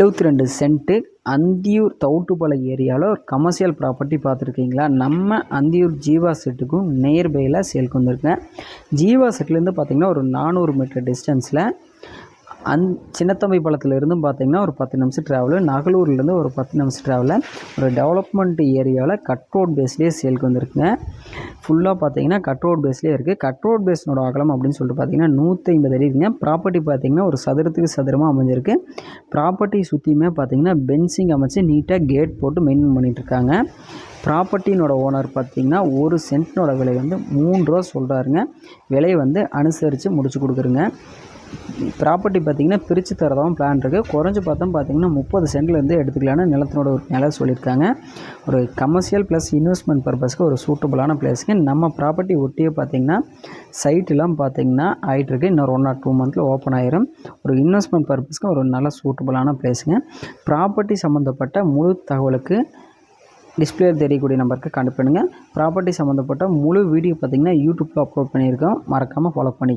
எழுபத்தி ரெண்டு சென்ட்டு அந்தியூர் தவுட்டுப்பாளையம் ஏரியாவில் ஒரு கமர்ஷியல் ப்ராப்பர்ட்டி பார்த்துருக்கீங்களா? நம்ம அந்தியூர் ஜீவா செட்டுக்கும் நியர்பையில் சேல்க்கு வந்திருக்கேன். ஜீவா செட்லேருந்து பார்த்தீங்கன்னா ஒரு நானூறு மீட்டர் டிஸ்டன்ஸில் அந் சின்னத்தம்பி பாலத்துலேருந்தும் பார்த்தீங்கன்னா ஒரு பத்து நிமிஷம் ட்ராவலு நகலூர்லேருந்து ஒரு பத்து நிமிஷம் ட்ராவலில் ஒரு டெவலப்மெண்ட் ஏரியாவில் கட் ரோட் பேஸ்லேயே சேல்க்கு வந்திருக்குங்க. ஃபுல்லாக பார்த்தீங்கன்னா கட் ரோட் பேஸ்லேயே இருக்குது கட் ரோட் பேஸ்னோட அகலம் அப்படின்னு சொல்லிட்டு பார்த்தீங்கன்னா நூற்றி ஐம்பது அடி இருக்குங்க. ப்ராப்பர்ட்டி பார்த்தீங்கன்னா ஒரு சதுரத்துக்கு சதுரமாக அமைஞ்சிருக்கு. ப்ராப்பர்ட்டி சுற்றியுமே பார்த்தீங்கன்னா பென்சிங் அமைச்சு நீட்டாக கேட் போட்டு மெயின்டைன் பண்ணிகிட்ருக்காங்க ப்ராப்பர்ட்டினோட ஓனர் பார்த்தீங்கன்னா ஒரு சென்ட்னோட விலை வந்து மூணு ரூபா சொல்கிறாருங்க விலையை வந்து அனுசரித்து முடிச்சு கொடுக்குறேங்க. ப்ராப்பர்ட்டி பார்த்தீங்கன்னா பிரித்து தரதாகவும் பிளான் இருக்குது குறைஞ்சி பார்த்தோம் பார்த்திங்கன்னா முப்பது சென்ட்லேருந்து எடுத்துக்கலான்னு நிலத்தினோட ஒரு நிலை சொல்லியிருக்காங்க. ஒரு கமர்ஷியல் ப்ளஸ் இன்வெஸ்ட்மெண்ட் பர்பஸ்க்கு ஒரு சூட்டபுளான பிளேஸுக்கு நம்ம ப்ராப்பர்ட்டி ஒட்டியே பார்த்தீங்கன்னா சைட்டெலாம் பார்த்திங்கன்னா ஆகிட்டுருக்கு இன்னொரு ஒன் ஆர் டூ மந்தில் ஓப்பன் ஆயிரும். ஒரு இன்வெஸ்ட்மெண்ட் பர்பஸ்க்கு ஒரு நல்ல சூட்டபுளான பிளேஸுங்க ப்ராப்பர்ட்டி சம்மந்தப்பட்ட முழு தகவலுக்கு டிஸ்பிளேயில் தெரியக்கூடிய நம்பருக்கு கான்டெக்ட் பண்ணுங்கள் ப்ராப்பர்ட்டி சம்மந்தப்பட்ட முழு வீடியோ பார்த்திங்கன்னா யூடியூப்பில் அப்லோட் பண்ணியிருக்கோம். மறக்காமல் ஃபாலோ பண்ணி